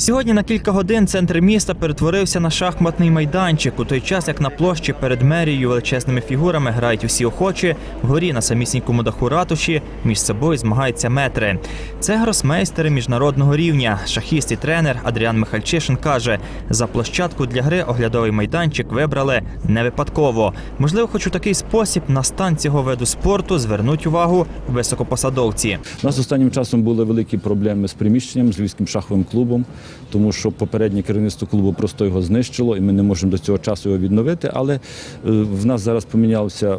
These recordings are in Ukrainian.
Сьогодні на кілька годин центр міста перетворився на шахматний майданчик. У той час, як на площі перед мерією величезними фігурами грають усі охочі, вгорі на самісінькому даху ратуші між собою змагаються метри. Це гросмейстери міжнародного рівня. Шахіст і тренер Адріан Михальчишин каже: за площадку для гри оглядовий майданчик вибрали не випадково. Можливо, хоч у такий спосіб на стан цього виду спорту звернуть увагу високопосадовці. У нас останнім часом були великі проблеми з приміщенням, з Львівським шаховим клубом, тому що попереднє керівництво клубу просто його знищило, і ми не можемо до цього часу його відновити. Але е, в нас зараз помінявся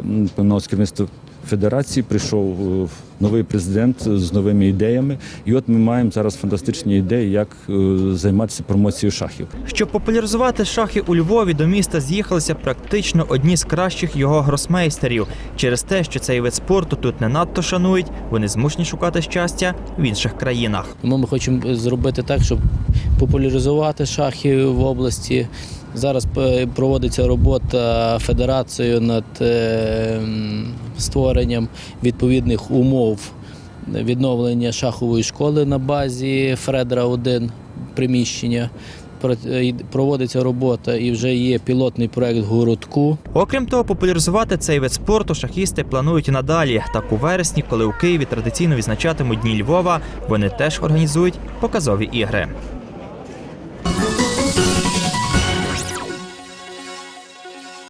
керівництво федерації, прийшов е, новий президент з новими ідеями. І от ми маємо зараз фантастичні ідеї, як е, займатися промоцією шахів. Щоб популяризувати шахи у Львові, до міста з'їхалися практично одні з кращих його гросмейстерів. Через те, що цей вид спорту тут не надто шанують, вони змушені шукати щастя в інших країнах. Тому ми хочемо зробити так, щоб популяризувати шахи в області. Зараз е, проводиться робота федерацією над е, створенням відповідних умов відновлення шахової школи на базі Фредера 1 приміщення. Е, Проводиться робота і вже є пілотний проект городку. Окрім того, популяризувати цей вид спорту шахісти планують і надалі. Так у вересні, коли у Києві традиційно відзначатимуть Дні Львова, вони теж організують показові ігри.